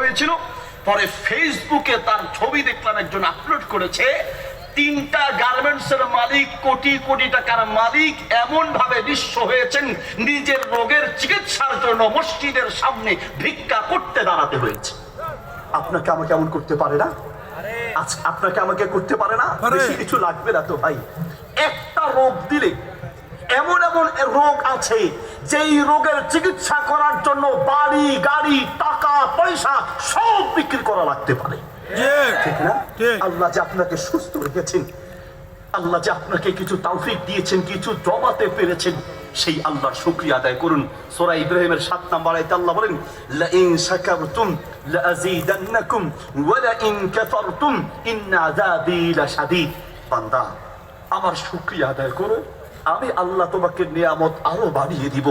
হয়েছিল। পরে ফেসবুকে তার ছবি দেখলাম একজন আপলোড করেছে। তিনটা গার্মেন্টস এর মালিক কোটি কোটি টাকার মালিক এমন ভাবে নিঃস্ব হয়েছেন নিজের রোগের চিকিৎসার জন্য মসজিদের সামনে ভিক্ষা করতে দাঁড়াতে হয়েছে। আপনাকে আমাকে এমন করতে পারে না? আপনাকে আমাকে করতে পারে না? বেশি কিছু লাগবে না তো ভাই। একটা রোগ দিলে এমন এমন রোগ আছে যেই রোগের চিকিৎসা করার জন্য বাড়ি গাড়ি টাকা পয়সা সব বিক্রি করা লাগতে পারে। ঠিক না? আল্লাহ যে আপনাকে সুস্থ রেখেছেন আল্লাহ যে আপনাকে কিছু তাওফিক দিয়েছেন কিছু জমাতে পেরেছেন সেই আল্লাহর শুকরিয়া আদায় করুন। সূরা ইব্রাহিমের 7 নম্বর আয়াতে আল্লাহ বলেন লা ইন শাকারতুম লা আযীদান্নাকুম ওয়া লা ইন কাফারতুম ইন্না আযাবি লাশাদীদ। বান্দা আমার শুকরিয়া আদায় করো। আমি আল্লাহ তোমাকে নিয়ামত আরও বাড়িয়ে দিব।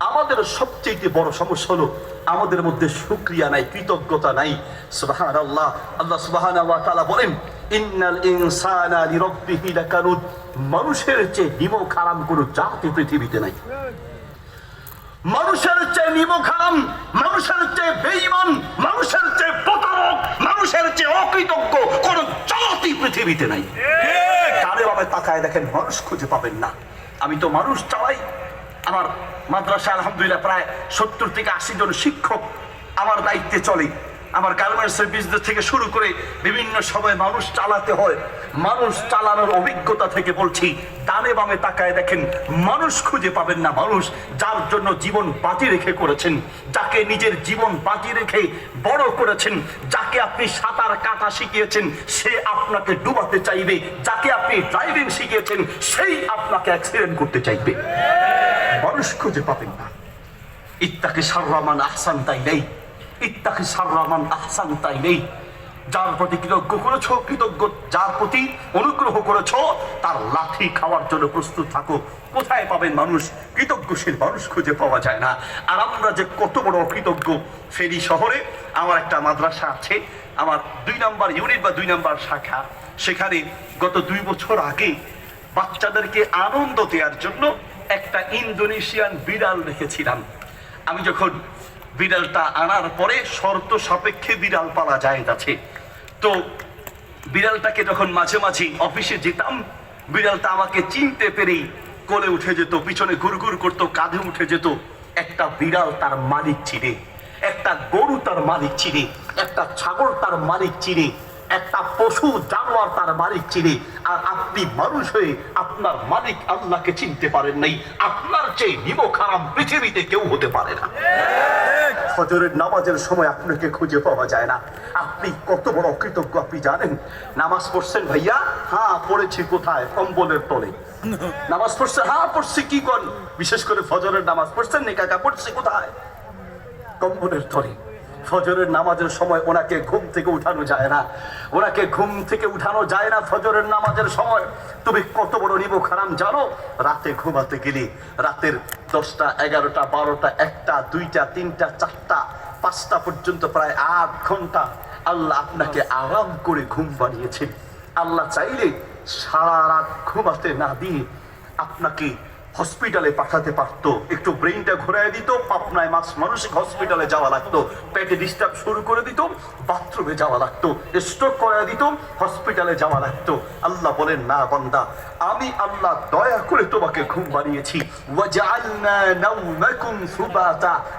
আমাদের সবচেয়ে বড় সমস্যা হলো আমাদের মধ্যে শুকরিয়া নাই কৃতজ্ঞতা নাই। সুবাহান আল্লাহ আল্লাহ সুবাহান বলেন ইন্নাল ইনসানা লিরাব্বিহি লাকানুদ। মানুষের চেয়ে নিমক হারাম কোনো জাতি পৃথিবীতে নাই। মানুষের চেয়ে নিমক হারাম মানুষের চেয়ে বেঈমান মানুষের চেয়ে প্রতারক মানুষের চেয়ে অকৃতজ্ঞ কোন জাতি পৃথিবীতে নাই। কারে ভাবে তাকায় দেখেন মানুষ খুঁজে পাবেন না। আমি তো মানুষ চালাই। আমার মাদ্রাসা আলহামদুলিল্লাহ প্রায় সত্তর থেকে আশি জন শিক্ষক আমার দায়িত্বে চলে। আমার গার্মেন্টসের বিজনেস থেকে শুরু করে বিভিন্ন সময় মানুষ চালাতে হয়। মানুষ চালানোর অভিজ্ঞতা থেকে বলছি, ডানে বামে তাকায় দেখেন, মানুষ খুঁজে পাবেন না মানুষ যার জন্য জীবন বাজি রেখে করেছেন, যাকে নিজের জীবন বাজি রেখে বড় করেছেন, যাকে আপনি সাঁতার কাটা শিখিয়েছেন, সে আপনাকে ডুবাতে চাইবে, যাকে আপনি ড্রাইভিং শিখিয়েছেন, সেই আপনাকে অ্যাক্সিডেন্ট করতে চাইবে। মানুষ খুঁজে পাবেন না। ইত্তাকে সাররামান আহসান তাই নেই ইত্তাকে সাররামান আহসান তাই নেই যার প্রতি কৃতজ্ঞ করেছ, কৃতজ্ঞ যার প্রতি অনুগ্রহ করেছ, তার লাঠি খাওয়ার জন্য প্রস্তুত থাকো। কোথায় পাবেন মানুষ? কৃতজ্ঞশীল মানুষ খুঁজে পাওয়া যায় না। আর আমরা যে কত বড় অকৃতজ্ঞ ফেরি শহরে আমার একটা মাদ্রাসা আছে, আমার দুই নাম্বার ইউনিট বা দুই নাম্বার শাখা। সেখানে গত দুই বছর আগে বাচ্চাদেরকে আনন্দ দেওয়ার জন্য একটা ইন্দোনেশিয়ান বিড়াল রেখেছিলাম। আমি যখন বিড়ালটা আনার পরে শর্ত সাপেক্ষে বিড়াল পালা যায় আছে তো বিড়ালটাকে যখন মাঝে মাঝে অফিসে যেতাম, বিড়ালটা আমাকে চিনতে পেরেই কোলে উঠে যেত, পিছনে ঘুরঘুর করতো, কাঁধে উঠে যেত। একটা বিড়াল তার মালিক চিনে, একটা গরু তার মালিক চিনে, একটা ছাগল তার মালিক চিনে একটা পশু জানোয়ার তার মালিক চিনে, আর আপনি মানুষ হয়ে আপনার মালিক আল্লাহকে চিনতে পারেন নাই, আপনার চেয়ে নিমক খারাপ পৃথিবীতে কেউ হতে পারে না। ফজরের নামাজের সময় আপনাকে খুঁজে পাওয়া যায় না। আপনি কত বড় অকৃতজ্ঞ আপনি জানেন? নামাজ পড়ছেন ভাইয়া? হ্যাঁ পড়েছি কোথায়? কম্বলের তলে। নামাজ পড়ছে হ্যাঁ পড়ছি, কি কর বিশেষ করে ফজরের নামাজ পড়ছেন নি পড়ছি কোথায়? কম্বলের তলে। ফজরের নামাজের সময় ওনাকে ঘুম থেকে উঠানো যায় না। ওনাকে ঘুম থেকে উঠানো যায় না ফজরের নামাজের সময়। তুমি কত বড় নিব খারাম জানো? রাতে ঘুমাতে গেলে রাতের দশটা, এগারোটা, বারোটা, একটা, দুইটা, তিনটা, চারটা, পাঁচটা পর্যন্ত প্রায় আট ঘণ্টা আল্লাহ আপনাকে আরাম করে ঘুম বানিয়েছেন। আল্লাহ চাইলে সারা রাত ঘুমাতে না দিয়ে আপনাকে হসপিটালে পাঠাতে পারতো। একটু ব্রেইনটা ঘুরাই দিত, পাপনায় মাস মানসিক হসপিটালে যাওয়া লাগতো। পেটে ডিস্টার্ব শুরু করে দিত বাথরুমে যাওয়া লাগতো স্ট্রোক করাই দিত হসপিটালে যাওয়া লাগতো। আল্লাহ বলেন, না বান্দা, আমি আল্লাহ দয়া করে তোমাকে ঘুম বানিয়েছি।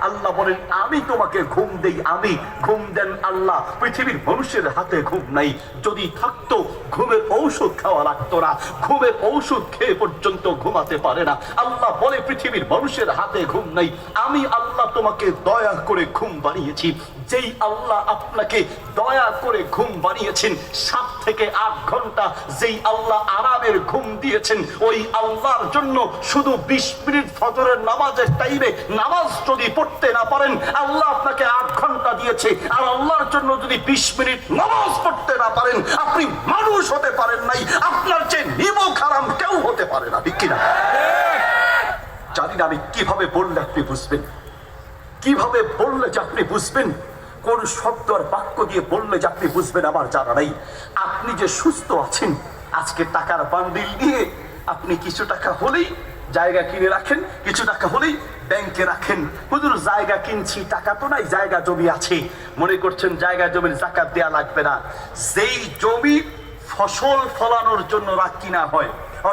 আল্লাহ বলেন, আমি তোমাকে ঘুম দেই, আমি ঘুম দেন আল্লাহ। পৃথিবীর মানুষের হাতে ঘুম নাই। যদি থাকতো, ঘুমের ঔষধ খাওয়া লাগতো না। ঘুমের ঔষধ খেয়ে পর্যন্ত ঘুমাতে পারে না। আল্লাহ বলে, পৃথিবীর মানুষের হাতে ঘুম নাই। আমি আল্লাহ তোমাকে দয়া করে ঘুম বানিয়েছি। যেই আল্লাহ আপনাকে দয়া করে ঘুম বানিয়েছেন, সাত থেকে আট ঘণ্টা যেই আল্লাহ আরামের ঘুম দিয়েছেন, ওই আল্লাহর জন্য শুধু বিশ মিনিট ফজরের নামাজের টাইমে নামাজ যদি পড়তে না পারেন, আল্লাহ আপনাকে আট ঘণ্টা দিয়েছে। আর আল্লাহর জন্য যদি বিশ মিনিট নামাজ পড়তে না পারেন, আপনি মানুষ হতে পারেন নাই। আপনার চেয়ে নিমক হারাম কেউ হতে পারে না, ঠিক কিনা? জানি না আমি কীভাবে বললে আপনি বুঝবেন? কীভাবে বললে যে আপনি বুঝবেন? কোন শব্দ আর বাক্য দিয়ে বললে যে আপনি বুঝবেন আমার জানা নাই। আপনি যে সুস্থ আছেন, আজকে টাকার বান্ডিল নিয়ে আপনি কিছু টাকা হলেই জায়গা কিনে রাখেন, কিছু টাকা হলেই ব্যাংকে রাখেন। হুজুর, জায়গা কিনছি, টাকা তো নাই, জায়গা জমি আছে। মনে করছেন জায়গা জমির জাকাত দেয়া লাগবে না। যেই জমি ফসল ফলানোর জন্য রাখ কিনা হয়